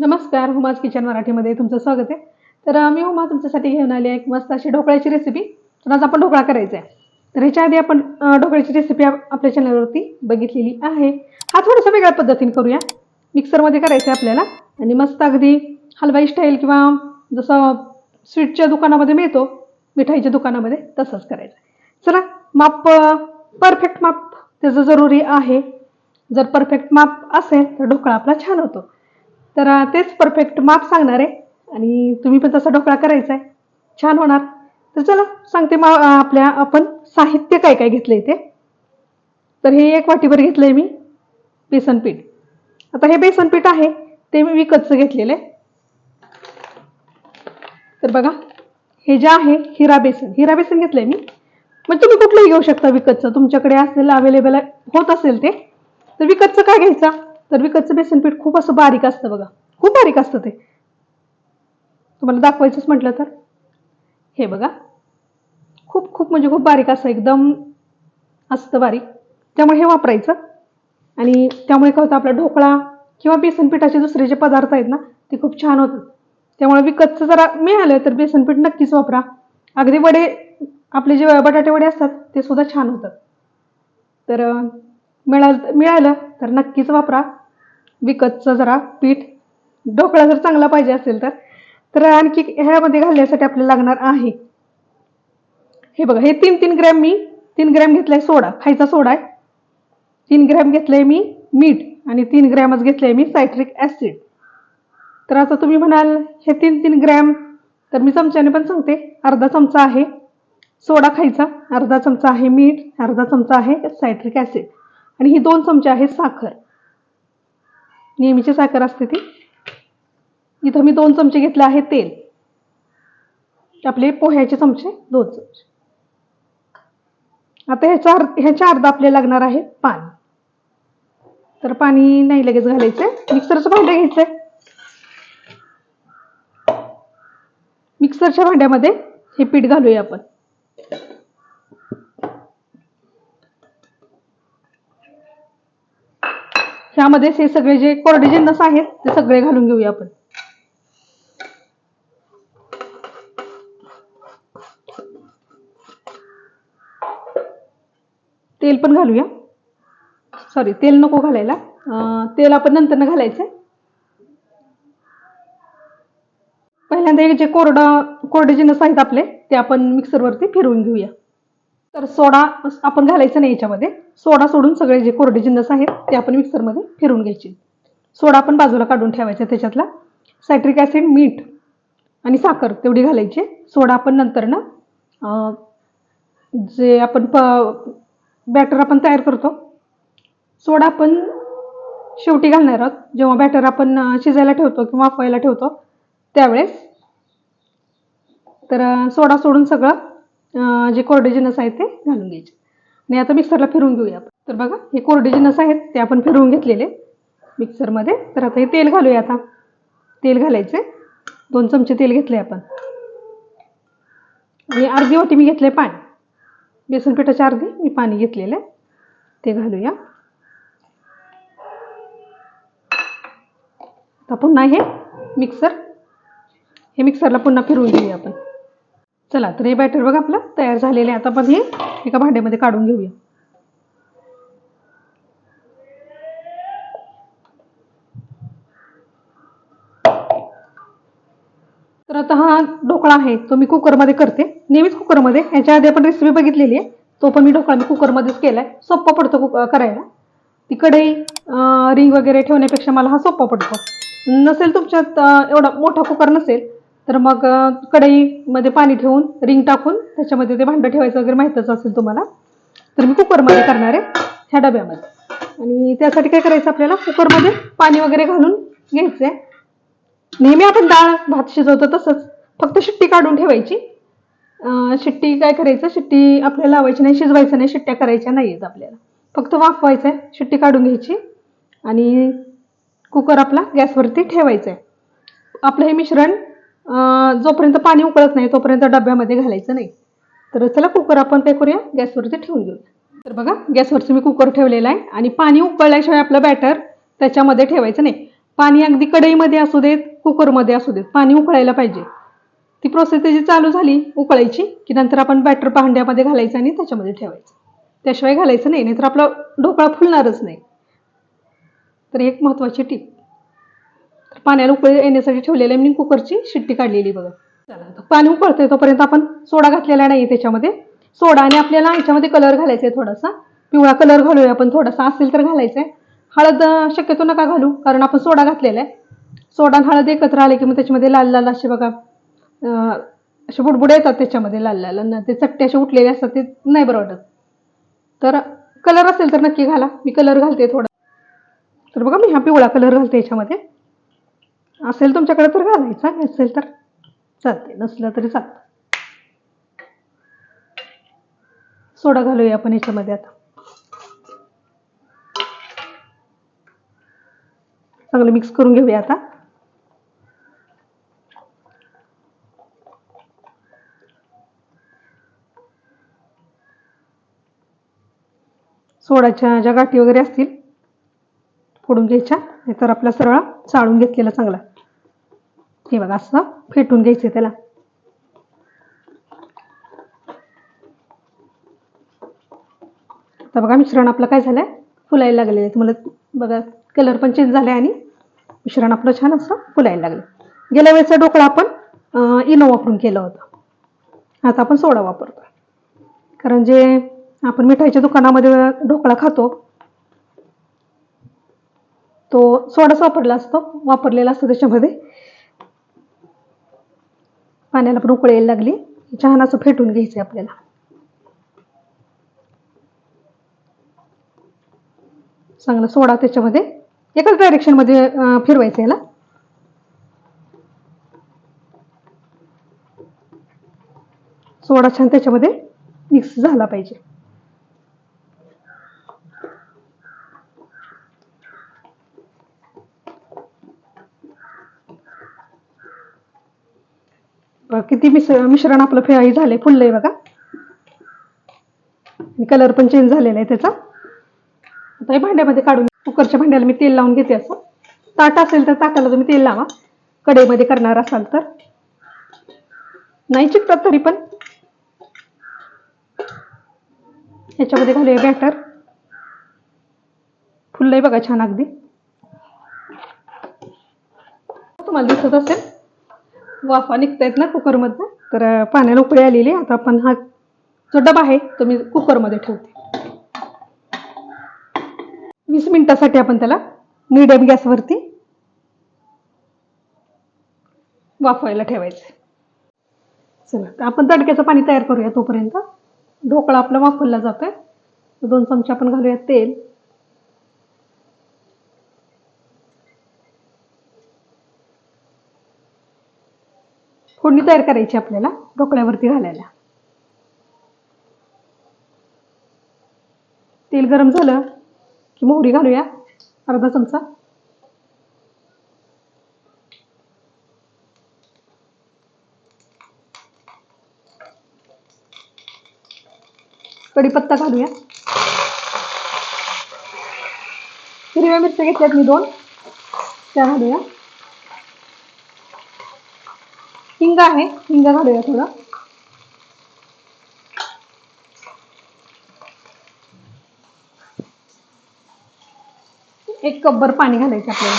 नमस्कार हुमाज किचन मराठीमध्ये तुमचं स्वागत आहे. तर मी हुमा तुमच्यासाठी घेऊन आली आहे एक मस्त अशी ढोकळ्याची रेसिपी तर आज आपण ढोकळा करायचा आहे. तर ह्याच्या आधी आपण ढोकळ्याची रेसिपी आपल्या चॅनलवरती बघितलेली आहे. हा थोडंसं वेगळ्या पद्धतीने करूया. मिक्सरमध्ये करायचं आहे आपल्याला. आणि मस्त अगदी हलवाई स्टाईल किंवा जसं स्वीटच्या दुकानामध्ये मिळतो मिठाईच्या दुकानामध्ये तसंच करायचं आहे. चला माप परफेक्ट माप त्याचं जरुरी आहे. जर परफेक्ट माप असेल तर ढोकळा आपला छान होतो. तर तेच परफेक्ट माप सांगणार. आहे आणि तुम्ही पण तसा ढोकळा करायचा आहे छान होणार. तर चला सांगते मा आपल्या आपण साहित्य काय काय घेतलं आहे ते. तर हे एक वाटीभर घेतलं आहे मी बेसन पीठ. आता हे बेसन पीठ आहे ते मी विकतचं घेतलेलं आहे तर बघा हे जे आहे हिरा बेसन. हिरा बेसन घेतलं आहे मी. म्हणजे तुम्ही कुठलंही घेऊ शकता विकतचं. तुमच्याकडे असेल अवेलेबल होत असेल ते. तर विकतचं काय घ्यायचं? तर विकतचं बेसन पीठ खूप असं बारीक असतं बघा. खूप बारीक असतं ते. तुम्हाला दाखवायचंच म्हटलं तर. हे बघा. खूप खूप म्हणजे खूप बारीक असं एकदम असतं बारीक. त्यामुळे हे वापरायचं. आणि त्यामुळे काय होतं आपला ढोकळा किंवा बेसन पिठाचे दुसरे जे पदार्थ आहेत ना ते खूप छान होतात. त्यामुळे विकतचं जरा मिळालं तर बेसन पीठ नक्कीच वापरा. अगदी वडे आपले जे बटाटे वडे असतात ते सुद्धा छान होतात. तर मिळाल मिळालं तर नक्कीच वापरा. विकतचं जरा पीठ ढोकळा जर चांगला पाहिजे असेल तर तर आणखी ह्यामध्ये घालण्यासाठी आपल्याला लागणार आहे. हे बघा हे तीन तीन ग्रॅम मी तीन ग्रॅम घेतलाय सोडा खायचा सोडा आहे. तीन ग्रॅम घेतलंय मी मीठ आणि तीन ग्रॅमच घेतलंय मी सायट्रिक ॲसिड. तर आता तुम्ही म्हणाल हे तीन तीन ग्रॅम तर मी चमच्याने पण सांगते अर्धा चमचा आहे सोडा खायचा अर्धा चमचा आहे मीठ अर्धा चमचा आहे सायट्रिक ॲसिड. आणि ही दोन चमचे आहे साखर. नेहमीची साखर असते ती. इथं मी दोन चमचे घेतले आहे तेल. आपले पोह्याचे चमचे दोन चमचे. आता ह्याचा अर्ध ह्याच्या अर्धा आपल्याला लागणार आहे पाणी. तर पाणी नाही लगेच घालायचंय. मिक्सरचं भांडं घ्यायचंय. मिक्सरच्या भांड्यामध्ये हे पीठ घालूया आपण. त्यामध्येच हे सगळे जे कोरडे जिन्नस आहेत ते सगळे घालून घेऊया आपण. तेल पण घालूया. सॉरी तेल नको घालायला. तेल आपण नंतर घालायचं पहिल्यांदा एक जे कोरडा कोरडे जिन्नस आहेत आपले ते आपण मिक्सरवरती फिरवून घेऊया. तर सोडा आपण घालायचं नाही याच्यामध्ये. सोडा सोडून सगळे जे कोरडे जिन्नस आहेत ते आपण मिक्सरमध्ये फिरून घ्यायचे. सोडा आपण बाजूला काढून ठेवायचा त्याच्यातला. सायट्रिक ॲसिड मीठ आणि साखर तेवढी घालायची. सोडा आपण नंतर ना जे आपण प बॅटर आपण तयार करतो. सोडा आपण शेवटी घालणार आहोत. जेव्हा बॅटर आपण शिजायला ठेवतो किंवा वाफवायला ठेवतो त्यावेळेस तर सोडा सोडून सगळं जे कोरडे जिनस आहेत ते घालून घ्यायचे. आणि आता मिक्सरला फिरवून घेऊया आपण. तर बघा हे कोरडे जिनस आहेत ते आपण फिरवून घेतलेले मिक्सरमध्ये तर आता हे तेल घालूया आता. तेल घालायचे. दोन चमचे तेल घेतले आपण. आणि अर्धी वाटी मी घेतले पाणी. बेसन पिठाच्या अर्धी मी पाणी घेतलेलं. आहे ते घालूया. आता पुन्हा हे मिक्सर हे मिक्सरला पुन्हा फिरवून घेऊया आपण. चला तर हे बॅटर बघा आपलं तयार झालेलं आहे. आता आपण हे एका भांड्यामध्ये काढून घेऊया. तर आता हा ढोकळा आहे तो मी कुकरमध्ये करते. नेहमीच कुकरमध्ये ह्याच्या आधी आपण रेसिपी बघितलेली आहे. तो पण मी ढोकळा मी कुकरमध्येच केला आहे सोप्पा पडतो कुक करायला. ती कढई रिंग वगैरे ठेवण्यापेक्षा मला हा सोप्पा पडतो. नसेल तुमच्यात एवढा मोठा कुकर नसेल तर मग कढईमध्ये पाणी ठेवून रिंग टाकून त्याच्यामध्ये ते भांडं ठेवायचं वगैरे माहीतच असेल तुम्हाला. तर मी कुकरमध्ये करणार आहे ह्या डब्यामध्ये. आणि त्यासाठी काय करायचं आपल्याला? कुकरमध्ये पाणी वगैरे घालून घ्यायचं आहे नेहमी आपण डाळ भात शिजवतो तसंच. फक्त शिट्टी काढून ठेवायची. शिट्टी काय करायचं? शिट्टी आपल्याला लावायची नाही शिजवायचं नाही शिट्ट्या करायच्या नाही आहेत आपल्याला. फक्त वाफवायचं आहे शिट्टी काढून घ्यायची. आणि कुकर आपला गॅसवरती ठेवायचा आहे आपलं हे मिश्रण जोपर्यंत पाणी उकळत नाही तोपर्यंत डब्यामध्ये घालायचं नाही. तर चला कुकर आपण काय करूया? गॅसवरती ठेवून घेऊया. तर बघा गॅसवरती मी कुकर ठेवलेला आहे आणि पाणी उकळल्याशिवाय आपलं बॅटर त्याच्यामध्ये ठेवायचं नाही. पाणी अगदी कढईमध्ये असू देत कुकरमध्ये असू देत पाणी उकळायला पाहिजे. ती प्रोसेस त्याची चालू झाली उकळायची की नंतर आपण बॅटर भांड्यामध्ये घालायचं आणि त्याच्यामध्ये ठेवायचं. त्याशिवाय घालायचं नाही नाहीतर आपला ढोकळा फुलणारच नाही. तर एक महत्त्वाची टीप पाण्याला उकळी येण्यासाठी ठेवलेली आहे. मी कुकरची शिट्टी काढलेली बघा. चला पाणी उकळतंय तोपर्यंत आपण सोडा घातलेला नाही त्याच्यामध्ये. सोडा आणि आपल्याला ह्याच्यामध्ये कलर घालायचा आहे थोडासा. पिवळा कलर घालूया आपण थोडासा. असेल तर घालायचा आहे हळद शक्यतो नका घालू कारण आपण सोडा घातलेला आहे. सोडा आणि हळद एकत्र आले की मग त्याच्यामध्ये लाल लाल असे बघा असे बुडबुड येतात त्याच्यामध्ये लाल लाल. आणि ते चट्टे असे उठलेले असतात ते नाही बरं वाटत. तर कलर असेल तर नक्की घाला. मी कलर घालते थोडा. तर बघा मी हा पिवळा कलर घालते याच्यामध्ये. असेल तुमच्याकडे तर घालायचा असेल तर चालते नसलं तरी चालतं. सोडा घालूया आपण याच्यामध्ये आता. चांगलं मिक्स करून घेऊया आता. सोडाच्या ज्या गाठी वगैरे असतील फोडून घ्यायच्या नाहीतर आपला सरळ चाळून घेतलेला चांगला. हे बघा असं फेटून घ्यायचं त्याला. तर बघा मिश्रण आपलं काय झालंय? फुलायला लागलेलं आहे. तुम्हाला बघा कलर पण चेंज झालाय आणि मिश्रण आपलं छान असं फुलायला लागलं. गेल्या वेळेचा ढोकळा आपण इनो वापरून केलं होतं. आता आपण सोडा वापरतो कारण जे आपण मिठाईच्या दुकानामध्ये ढोकळा खातो तो सोडाच वापरला असतो वापरलेला असतो त्याच्यामध्ये. पाण्याला पण उकळ यायला लागली. छान असं फेटून घ्यायचं आपल्याला. चांगला सोडा त्याच्यामध्ये. एकाच डायरेक्शनमध्ये अं, फिरवायचं याला. सोडा छान त्याच्यामध्ये मिक्स झाला पाहिजे. किती मिस मिश्रण आपलं फे झालंय फुललंय बघा. कलर पण चेंज झालेला आहे त्याचा. आता हे भांड्यामध्ये काढून कुकरच्या भांड्याला मी तेल लावून घेते असं. ताट असेल तर ताटाला तुम्ही तेल लावा. कढईमध्ये करणार असाल तर. नाही चिकटत तरी पण. याच्यामध्ये घालूया बॅटर फुललंय बघा छान अगदी. तुम्हाला दिसत असेल. वाफा निघतायत ना कुकरमधनं तर पाण्याला उकळी आलेली आता आपण हा जो डबा आहे तो मी कुकरमध्ये ठेवते. वीस मिनिटासाठी आपण त्याला मिडियम गॅसवरती वाफवायला ठेवायचं. चला तर आपण तडक्याचं पाणी तयार करूया तोपर्यंत. ढोकळा आपला वाफवला जातोय. दोन चमचे आपण घालूया तेल. तयार करायची आपल्याला ढोकळ्यावरती घालायला. तेल गरम झालं की मोहरी घालूया अर्धा चमचा. कढीपत्ता घालूया. हिरव्या मिरच्या घेतल्यात मी दोन त्या घालूया. हिंग आहे. हिंग घालूया थोडं. एक कपभर पाणी घालायचं आपल्याला.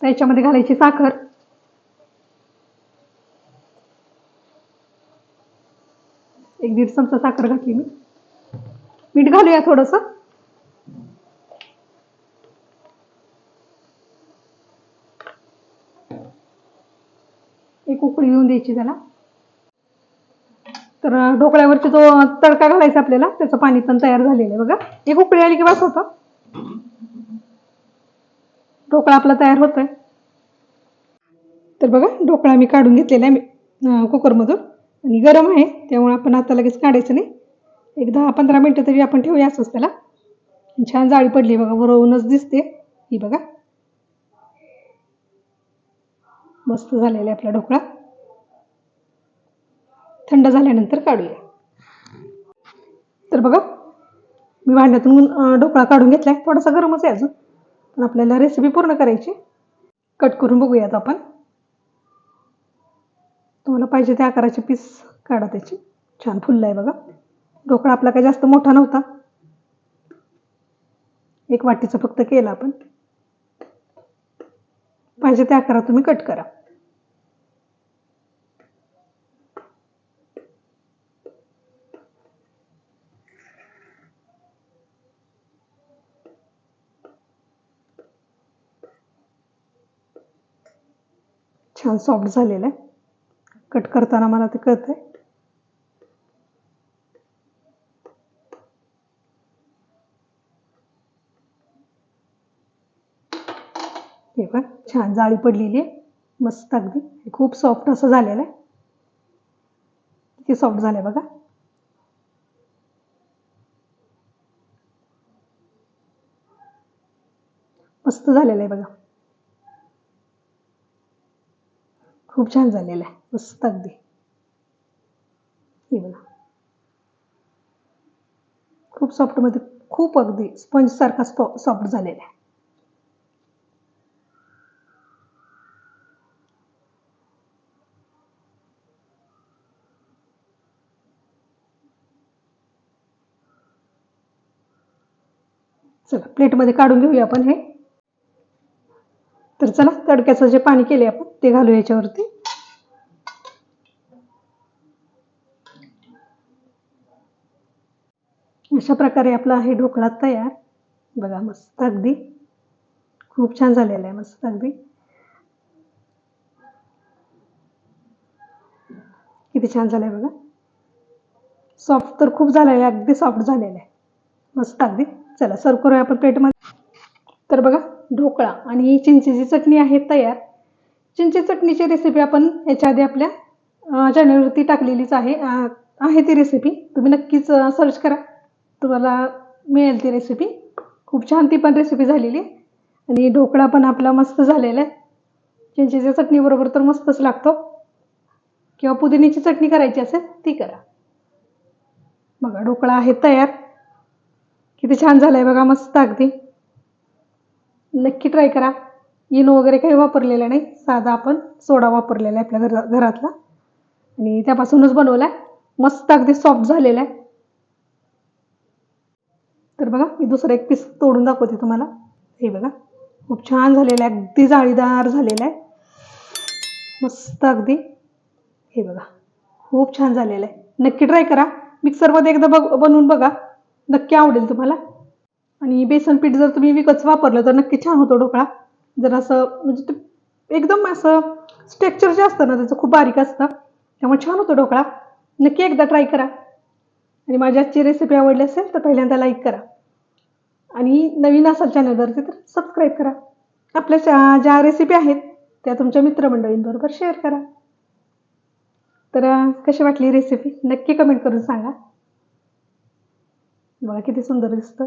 त्याच्यामध्ये घालायची साखर. एक दीड चमचा साखर घातली मी. मीठ घालूया थोडंसं एक उकळी येऊन द्यायची त्याला. तर ढोकळ्यावरती जो तडका घालायचा आपल्याला त्याचं पाणी पण तयार झालेलं आहे बघा. एक उकळी आली की बस होतं. ढोकळा आपला तयार होतोय. तर बघा ढोकळा मी काढून घेतलेला आहे कुकरमधून. आणि गरम आहे त्यामुळे आपण आता लगेच काढायचं नाही. एक दहा पंधरा मिनटं तरी आपण ठेवूया असंच त्याला. छान जाळी पडली बघा वरवूनच दिसते. ही बघा. मस्त झालेला आहे आपला ढोकळा. थंड झाल्यानंतर काढूया. तर बघा मी भांड्यातून ढोकळा काढून घेतलाय. थोडासा गरमच आहे अजून पण आपल्याला रेसिपी पूर्ण करायची. कट करून बघूयात आपण. तुम्हाला पाहिजे त्या आकाराचे पीस काढा त्याची. छान फुलला आहे बघा. ढोकळा आपला काही जास्त मोठा नव्हता. एक वाटीचं फक्त केला आपण. पाहिजे त्या आकारात तुम्ही कट करा. छान सॉफ्ट झालेलं आहे. कट करताना मला ते कळतंय. हे बघ छान जाळी पडलेली आहे. मस्त अगदी. खूप सॉफ्ट असं झालेलं आहे. किती सॉफ्ट झालंय बघा. मस्त झालेलं आहे बघा. खूप छान झालेलं आहे. मस्त अगदी. हे बघा. खूप सॉफ्टमध्ये खूप अगदी स्पंज सारखा सॉफ्ट झालेला आहे. चला प्लेटमध्ये काढून घेऊया आपण हे. तर चला तडक्याचं जे पाणी केले आपण ते घालू याच्यावरती. अशा प्रकारे आपला आहे ढोकळा तयार. बघा मस्त अगदी. खूप छान झालेला आहे मस्त अगदी. किती छान झालंय बघा. सॉफ्ट तर खूप झालेलं आहे अगदी सॉफ्ट झालेलं आहे. मस्त अगदी. चला सर्व करूया आपण प्लेटमध्ये तर बघा ढोकळा आणि चिंचेची चटणी आहे तयार. चिंची चटणीची रेसिपी आपण याच्या आधी आपल्या चॅनलवरती टाकलेलीच आहे. आहे ती रेसिपी तुम्ही नक्कीच सर्च करा. तुम्हाला मिळेल ती रेसिपी खूप छान ती पण रेसिपी झालेली. आहे आणि ढोकळा पण आपला मस्त झालेला आहे. चिंचेच्या चटणीबरोबर तर मस्तच लागतो. किंवा पुदिन्याची चटणी करायची असेल ती करा. बघा ढोकळा आहे तयार. किती छान झालंय बघा मस्त अगदी. नक्की ट्राय करा. इनो वगैरे काही वापरलेलं नाही. साधा आपण सोडा वापरलेला आहे आपल्या घरा घरातला. आणि त्यापासूनच बनवला आहे. मस्त अगदी सॉफ्ट झालेला आहे. तर बघा मी दुसरं एक पीस तोडून दाखवते तुम्हाला. हे बघा खूप छान झालेलं आहे. अगदी जाळीदार झालेलं आहे. मस्त अगदी. हे बघा खूप छान झालेलं आहे. नक्की ट्राय करा. मिक्सरमध्ये एकदा बघ बनवून बघा. नक्की आवडेल तुम्हाला. आणि बेसन पीठ जर तुम्ही विकत वापरलं तर नक्की छान होतो ढोकळा जर असं म्हणजे ते एकदम असं स्ट्रक्चर जे असतं ना त्याचं खूप बारीक असतं. त्यामुळे छान होतो ढोकळा. नक्की एकदा ट्राय करा. आणि माझी आजची रेसिपी आवडली असेल तर पहिल्यांदा लाईक करा. आणि नवीन असाल चॅनलवरती तर सबस्क्राईब करा. आपल्या ज्या- रेसिपी आहेत त्या तुमच्या मित्रमंडळींबरोबर शेअर करा. तर कशी वाटली रेसिपी नक्की कमेंट करून सांगा. बघा किती सुंदर दिसतं.